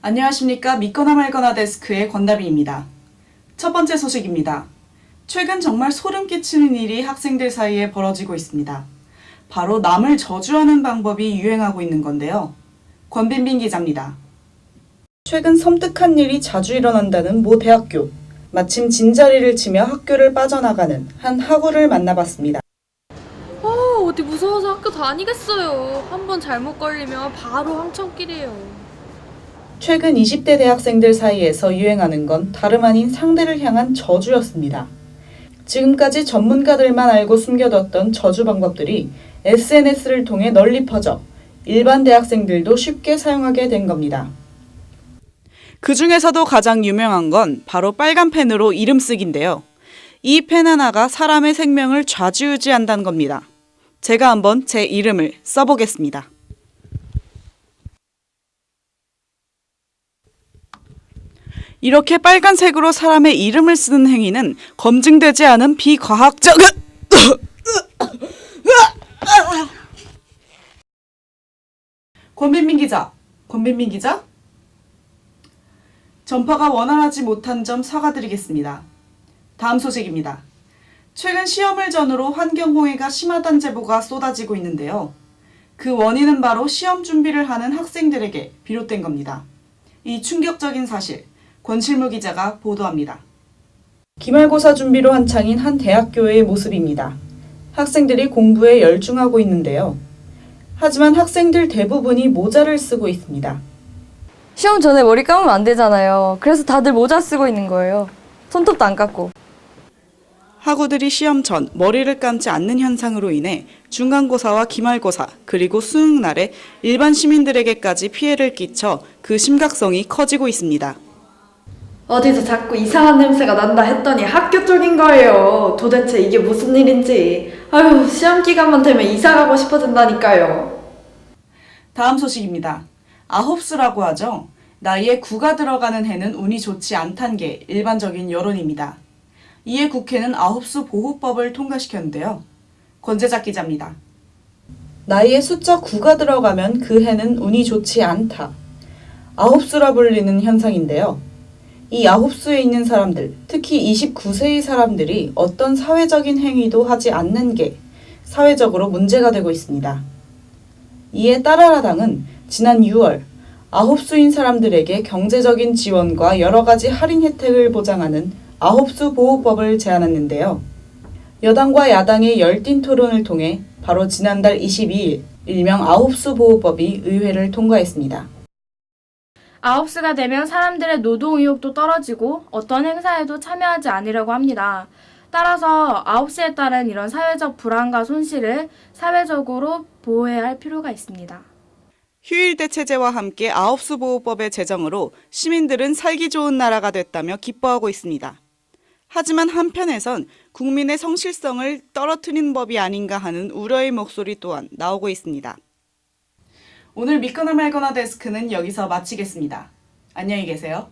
안녕하십니까. 믿거나 말거나 데스크의 권다비입니다. 첫 번째 소식입니다. 최근 정말 소름 끼치는 일이 학생들 사이에 벌어지고 있습니다. 바로 남을 저주하는 방법이 유행하고 있는 건데요. 권빈빈 기자입니다. 최근 섬뜩한 일이 자주 일어난다는 모 대학교. 마침 진자리를 치며 학교를 빠져나가는 한 학우를 만나봤습니다. 아, 어디 무서워서 학교 다니겠어요. 한번 잘못 걸리면 바로 황천길이에요. 최근 20대 대학생들 사이에서 유행하는 건 다름 아닌 상대를 향한 저주였습니다. 지금까지 전문가들만 알고 숨겨뒀던 저주 방법들이 SNS를 통해 널리 퍼져 일반 대학생들도 쉽게 사용하게 된 겁니다. 그 중에서도 가장 유명한 건 바로 빨간 펜으로 이름 쓰기인데요. 이 펜 하나가 사람의 생명을 좌지우지한다는 겁니다. 제가 한번 제 이름을 써보겠습니다. 이렇게 빨간색으로 사람의 이름을 쓰는 행위는 검증되지 않은 비과학적 권빈민 기자, 권빈민 기자. 전파가 원활하지 못한 점 사과드리겠습니다. 다음 소식입니다. 최근 시험을 전후로 환경오해가 심하다는 제보가 쏟아지고 있는데요. 그 원인은 바로 시험 준비를 하는 학생들에게 비롯된 겁니다. 이 충격적인 사실, 권실무 기자가 보도합니다. 기말고사 준비로 한창인 한 대학교의 모습입니다. 학생들이 공부에 열중하고 있는데요. 하지만 학생들 대부분이 모자를 쓰고 있습니다. 시험 전에 머리 감으면 안 되잖아요. 그래서 다들 모자 쓰고 있는 거예요. 손톱도 안 깎고. 학우들이 시험 전 머리를 감지 않는 현상으로 인해 중간고사와 기말고사 그리고 수능 날에 일반 시민들에게까지 피해를 끼쳐 그 심각성이 커지고 있습니다. 어디서 자꾸 이상한 냄새가 난다 했더니 학교 쪽인 거예요. 도대체 이게 무슨 일인지. 아유, 시험 기간만 되면 이사 가고 싶어진다니까요. 다음 소식입니다. 아홉수라고 하죠. 나이에 구가 들어가는 해는 운이 좋지 않다는 게 일반적인 여론입니다. 이에 국회는 아홉수 보호법을 통과시켰는데요. 권재작 기자입니다. 나이에 숫자 9가 들어가면 그 해는 운이 좋지 않다. 아홉수라 불리는 현상인데요. 이 아홉 수에 있는 사람들, 특히 29세의 사람들이 어떤 사회적인 행위도 하지 않는 게 사회적으로 문제가 되고 있습니다. 이에 따라라당은 지난 6월 아홉 수인 사람들에게 경제적인 지원과 여러 가지 할인 혜택을 보장하는 아홉 수 보호법을 제안했는데요. 여당과 야당의 열띤 토론을 통해 바로 지난달 22일 일명 아홉 수 보호법이 의회를 통과했습니다. 아홉수가 되면 사람들의 노동 의욕도 떨어지고 어떤 행사에도 참여하지 않으려고 합니다. 따라서 아홉수에 따른 이런 사회적 불안과 손실을 사회적으로 보호해야 할 필요가 있습니다. 휴일 대 체제와 함께 아홉수 보호법의 제정으로 시민들은 살기 좋은 나라가 됐다며 기뻐하고 있습니다. 하지만 한편에선 국민의 성실성을 떨어뜨린 법이 아닌가 하는 우려의 목소리 또한 나오고 있습니다. 오늘 믿거나 말거나 데스크는 여기서 마치겠습니다. 안녕히 계세요.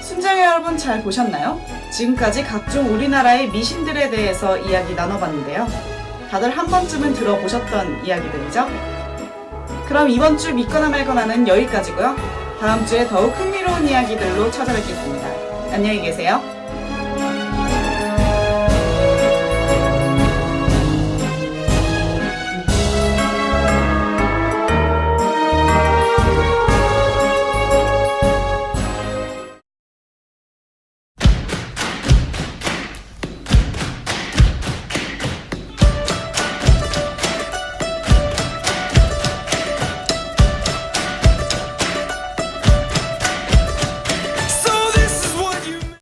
순장의 여러분 잘 보셨나요? 지금까지 각종 우리나라의 미신들에 대해서 이야기 나눠봤는데요. 다들 한 번쯤은 들어보셨던 이야기들이죠? 그럼 이번 주 믿거나 말거나는 여기까지고요. 다음 주에 더욱 흥미로운 이야기들로 찾아뵙겠습니다. 안녕히 계세요.